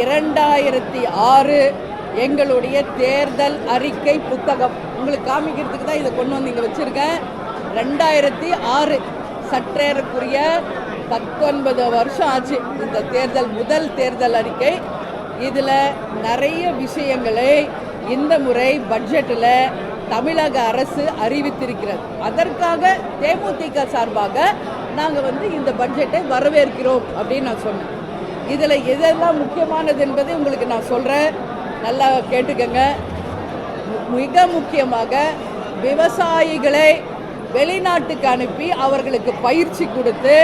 இரண்டாயிரத்தி ஆறு எங்களுடைய தேர்தல் அறிக்கை புத்தகம். உங்களுக்கு காமிக்கிறதுக்கு தான் இதை கொண்டு வந்து இங்கே வச்சுருக்கேன். ரெண்டாயிரத்தி ஆறு சற்றேறக்குரிய பத்தொன்பது வருஷம் ஆச்சு இந்த தேர்தல் முதல் தேர்தல் அறிக்கை. இதில் நிறைய விஷயங்களை இந்த முறை பட்ஜெட்டில் தமிழக அரசு அறிவித்திருக்கிறது. அதற்காக தேமுதிக சார்பாக நாங்கள் வந்து இந்த பட்ஜெட்டை வரவேற்கிறோம் அப்படின்னு நான் சொன்னேன். இதில் எதெல்லாம் முக்கியமானது என்பதை உங்களுக்கு நான் சொல்கிறேன். நல்லா கேட்டுக்கங்க. மிக முக்கியமாக விவசாயிகளை வெளிநாட்டுக்கு அனுப்பி அவர்களுக்கு பயிற்சி கொடுத்து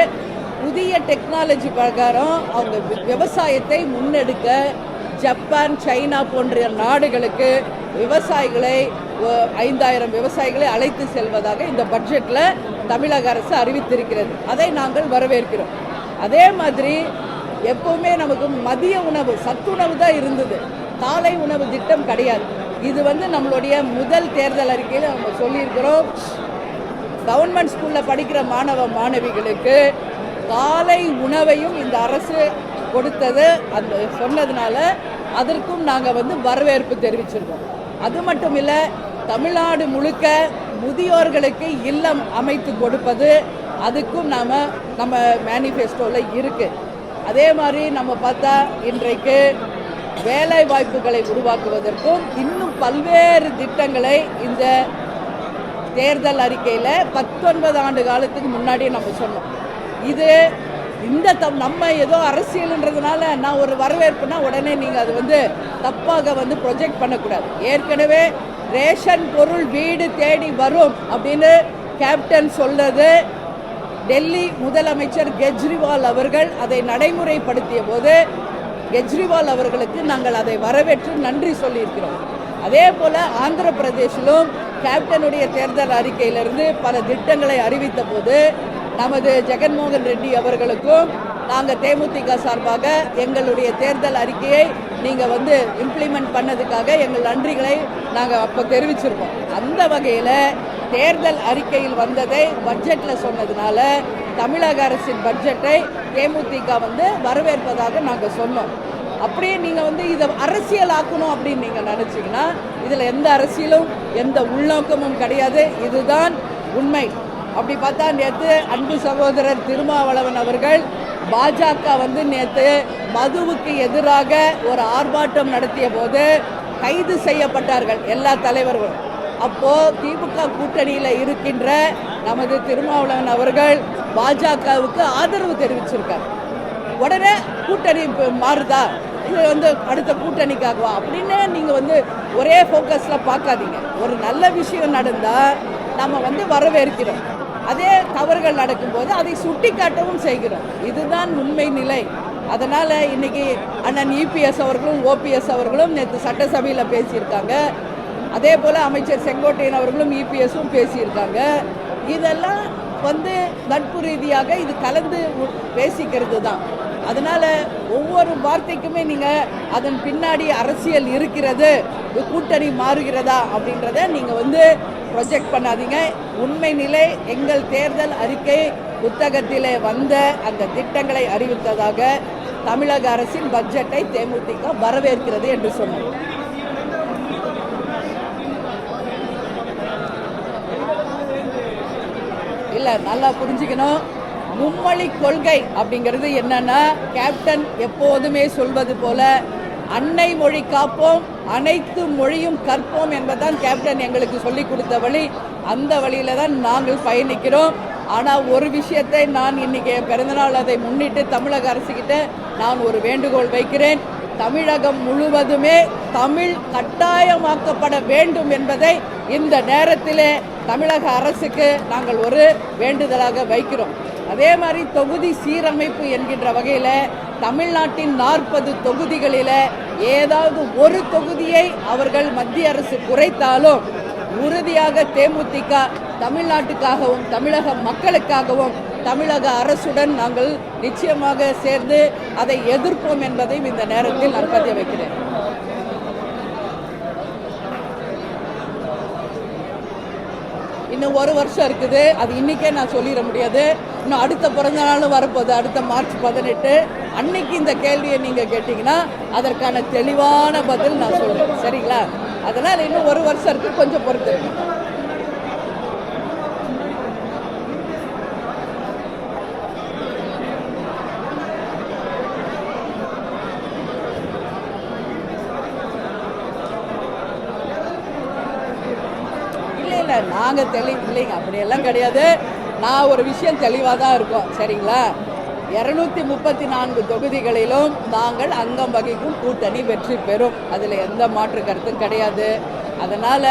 புதிய டெக்னாலஜி பிரகாரம் அவங்க விவசாயத்தை முன்னெடுக்க ஜப்பான் சைனா போன்ற நாடுகளுக்கு விவசாயிகளை ஐந்தாயிரம் விவசாயிகளை அழைத்து செல்வதாக இந்த பட்ஜெட்டில் தமிழக அரசு அறிவித்திருக்கிறது. அதை நாங்கள் வரவேற்கிறோம். அதே மாதிரி எப்போவுமே நமக்கு மதிய உணவு சத்துணவு தான் இருந்தது. காலை உணவு திட்டம் கிடையாது. இது வந்து நம்மளுடைய முதல் தேர்தல் அறிக்கையில் நம்ம சொல்லியிருக்கிறோம். கவர்மெண்ட் ஸ்கூலில் படிக்கிற மாணவ மாணவிகளுக்கு காலை உணவையும் இந்த அரசு கொடுத்தது. அந்த சொன்னதுனால அதற்கும் நாங்கள் வந்து வரவேற்பு தெரிவிச்சிருக்கோம். அது மட்டும் இல்லை தமிழ்நாடு முழுக்க முதியோர்களுக்கு இல்லம் அமைத்து கொடுப்பது அதுக்கும் நாம் நம்ம மேனிஃபெஸ்டோவில் இருக்குது அதே மாதிரி நம்ம பார்த்தா இன்றைக்கு வேலை வாய்ப்புகளை உருவாக்குவதற்கும் இன்னும் பல்வேறு திட்டங்களை இந்த தேர்தல் அறிக்கையில் பத்தொன்பது ஆண்டு காலத்துக்கு முன்னாடி நம்ம சொன்னோம். இது இந்த தம் நம்ம ஏதோ அரசியல்ன்றதுனால நான் ஒரு வரவேற்புனா உடனே நீங்கள் அது வந்து தப்பாக வந்து ப்ரொஜெக்ட் பண்ணக்கூடாது. ஏற்கனவே ரேஷன் பொருள் வீடு தேடி வரும் அப்படின்னு கேப்டன் சொல்றது டெல்லி முதலமைச்சர் கெஜ்ரிவால் அவர்கள் அதை நடைமுறைப்படுத்திய போது கெஜ்ரிவால் அவர்களுக்கு நாங்கள் அதை வரவேற்று நன்றி சொல்லியிருக்கிறோம். அதே போல ஆந்திர பிரதேசிலும் கேப்டனுடைய தேர்தல் அறிக்கையிலிருந்து பல திட்டங்களை அறிவித்த போது நமது ஜெகன்மோகன் ரெட்டி அவர்களுக்கும் நாங்கள் தேமுதிக சார்பாக எங்களுடைய தேர்தல் அறிக்கையை நீங்கள் வந்து இம்ப்ளிமெண்ட் பண்ணதுக்காக எங்கள் நன்றிகளை நாங்கள் அப்போ தெரிவிச்சிருக்கோம். அந்த வகையில் தேர்தல் அறிக்கையில் வந்ததை பட்ஜெட்டில் சொன்னதுனால தமிழக அரசின் பட்ஜெட்டை தேமுதிக வந்து வரவேற்பதாக நாங்கள் சொன்னோம். அப்படியே நீங்கள் வந்து இதை அரசியல் ஆக்கணும் அப்படின்னு நீங்கள் நினச்சிங்கன்னா இதில் எந்த அரசியலும் எந்த உள்நோக்கமும் கிடையாது. இதுதான் உண்மை. அப்படி பார்த்தா நேற்று அன்பு சகோதரர் திருமாவளவன் அவர்கள் பாஜக வந்து நேற்று மதுவுக்கு எதிராக ஒரு ஆர்ப்பாட்டம் நடத்திய போது கைது செய்யப்பட்டார்கள் எல்லா தலைவர்களும். அப்போ திமுக கூட்டணியில் இருக்கின்ற நமது திருமாவளவன் அவர்கள் பாஜகவுக்கு ஆதரவு தெரிவிச்சிருக்கார். உடனே கூட்டணி மாறுதா? இது வந்து அடுத்த கூட்டணிக்காகவா? அப்படின்னு நீங்கள் வந்து ஒரே ஃபோக்கஸில் பார்க்காதீங்க. ஒரு நல்ல விஷயம் நடந்தால் நம்ம வந்து வரவேற்கிறோம். அதே தவறுகள் நடக்கும்போது அதை சுட்டி காட்டவும் செய்கிறோம். இதுதான் உண்மை நிலை. அதனால் இன்னைக்கு அண்ணன் இபிஎஸ் அவர்களும் ஓபிஎஸ் அவர்களும் நேற்று சட்டசபையில் பேசியிருக்காங்க. அதே போல் அமைச்சர் செங்கோட்டையன் அவர்களும் இபிஎஸும் பேசியிருக்காங்க. இதெல்லாம் வந்து நட்பு ரீதியாக இது கலந்து பேசிக்கிறது தான். அதனால் ஒவ்வொரு வார்த்தைக்குமே நீங்கள் அதன் பின்னாடி அரசியல் இருக்கிறது இது கூட்டணி மாறுகிறதா அப்படின்றத நீங்கள் வந்து ப்ரொஜெக்ட் பண்ணாதீங்க. உண்மை நிலை எங்கள் தேர்தல் அறிக்கை புத்தகத்திலே வந்த அந்த திட்டங்களை அறிவித்ததாக தமிழக அரசின் பட்ஜெட்டை தேமுதிக வரவேற்கிறது என்று சொன்னார் இல்லை நல்லா புரிஞ்சுக்கணும். மும்மொழி கொள்கை அப்படிங்கிறது என்னன்னா கேப்டன் எப்போதுமே சொல்வது போல அன்னை மொழி காப்போம் அனைத்து மொழியும் கற்போம் என்பதுதான் கேப்டன் எங்களுக்கு சொல்லி கொடுத்த வழி. அந்த வழியில தான் நாங்கள் பயணிக்கிறோம். ஆனால் ஒரு விஷயத்தை நான் இன்னைக்கு பிறந்தநாள் அதை முன்னிட்டு தமிழக அரசுகிட்ட நான் ஒரு வேண்டுகோள் வைக்கிறேன். தமிழகம் முழுவதுமே தமிழ் கட்டாயமாக்கப்பட வேண்டும் என்பதை இந்த நேரத்திலே தமிழக அரசுக்கு நாங்கள் ஒரு வேண்டுதலாக வைக்கிறோம். அதே மாதிரி தொகுதி சீரமைப்பு என்கின்ற வகையில் தமிழ்நாட்டின் நாற்பது தொகுதிகளில் ஏதாவது ஒரு தொகுதியை அவர்கள் மத்திய அரசு குறைத்தாலும் உறுதியாக தேமுதிக தமிழ்நாட்டுக்காகவும் தமிழக மக்களுக்காகவும் தமிழக அரசுடன் நாங்கள் நிச்சயமாக சேர்ந்து அதை எதிர்ப்போம் என்பதையும் இந்த நேரத்தில் நான் பதிய வைக்கிறேன். இன்னும் ஒரு வருஷம் இருக்குது. அது இன்னைக்கே நான் சொல்லிட முடியாது. இன்னும் அடுத்த பிறந்த நாளும் வரப்போகுது. அடுத்த மார்ச் பதினெட்டு. அன்னைக்கு இந்த கேள்வியை நீங்கள் கேட்டிங்கன்னா அதற்கான தெளிவான பதில் நான் சொல்கிறேன் சரிங்களா? அதனால் இன்னும் ஒரு வருஷம் இருக்குது கொஞ்சம் பொறுத்து இல்லை இல்லை நாங்கள் தெளி இல்லைங்க அப்படியெல்லாம் கிடையாது. நான் ஒரு விஷயம் தெளிவாக தான் இருக்கோம் சரிங்களா? இரநூத்தி முப்பத்தி நான்கு தொகுதிகளிலும் நாங்கள் அங்கம் வகிக்கும் கூட்டணி வெற்றி பெறும். அதில் எந்த மாற்று கருத்தும் கிடையாது. அதனால்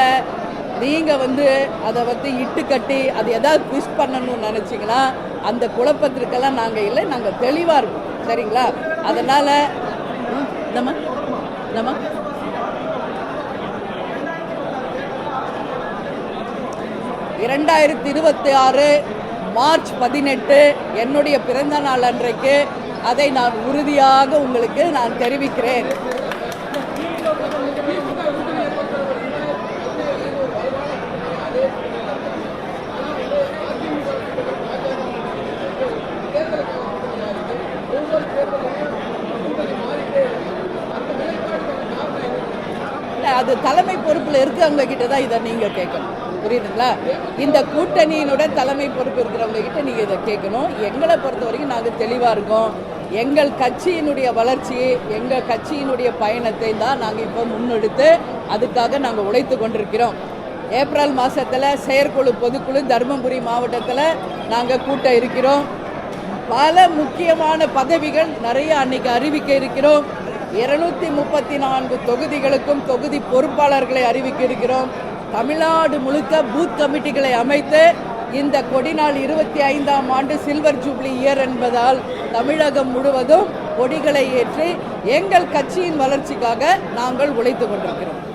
நீங்கள் வந்து அதை வந்து இட்டு கட்டி அது எதாவது ட்விஸ்ட் பண்ணணும்னு நினச்சிங்கன்னா அந்த குழப்பத்திற்கெல்லாம் நாங்கள் இல்லை நாங்கள் தெளிவாக இருக்கோம் சரிங்களா? அதனால் நம்ம நம்ம இரண்டாயிரத்தி இருபத்தி ஆறு மார்ச் பதினெட்டு என்னுடைய பிறந்த நாள் அன்றைக்கு அதை நான் உறுதியாக உங்களுக்கு நான் தெரிவிக்கிறேன். அது தலைமை பொறுப்பில் இருக்கிறவங்க கிட்ட தான் இதை நீங்கள் கேட்கணும். புரியுதுங்களா? இந்த கூட்டணியினுடன் தலைமை பொறுப்பு இருக்கிறவங்க கிட்ட நீங்கள் இதை கேட்கணும். எங்களை பொறுத்த வரைக்கும் நாங்கள் தெளிவாக இருக்கோம். எங்கள் கட்சியினுடைய வளர்ச்சி எங்கள் கட்சியினுடைய பயணத்தை தான் நாங்கள் இப்போ முன்னெடுத்து அதுக்காக நாங்கள் உழைத்து கொண்டிருக்கிறோம். ஏப்ரல் மாதத்தில் செயற்குழு பொதுக்குழு தருமபுரி மாவட்டத்தில் நாங்கள் கூட்ட இருக்கிறோம். பல முக்கியமான பதவிகள் நிறைய அன்னைக்கு அறிவிக்க இருக்கிறோம். இருநூத்தி முப்பத்தி நான்கு தொகுதிகளுக்கும் தொகுதி பொறுப்பாளர்களை அறிவிக்க இருக்கிறோம். தமிழ்நாடு முழுக்க பூத் கமிட்டிகளை அமைத்து இந்த கொடிநாள் இருபத்தி ஐந்தாம் ஆண்டு சில்வர் ஜூப்ளி இயர் என்பதால் தமிழகம் முழுவதும் கொடிகளை ஏற்றி எங்கள் கட்சியின் வளர்ச்சிக்காக நாங்கள் உழைத்து கொண்டிருக்கிறோம்.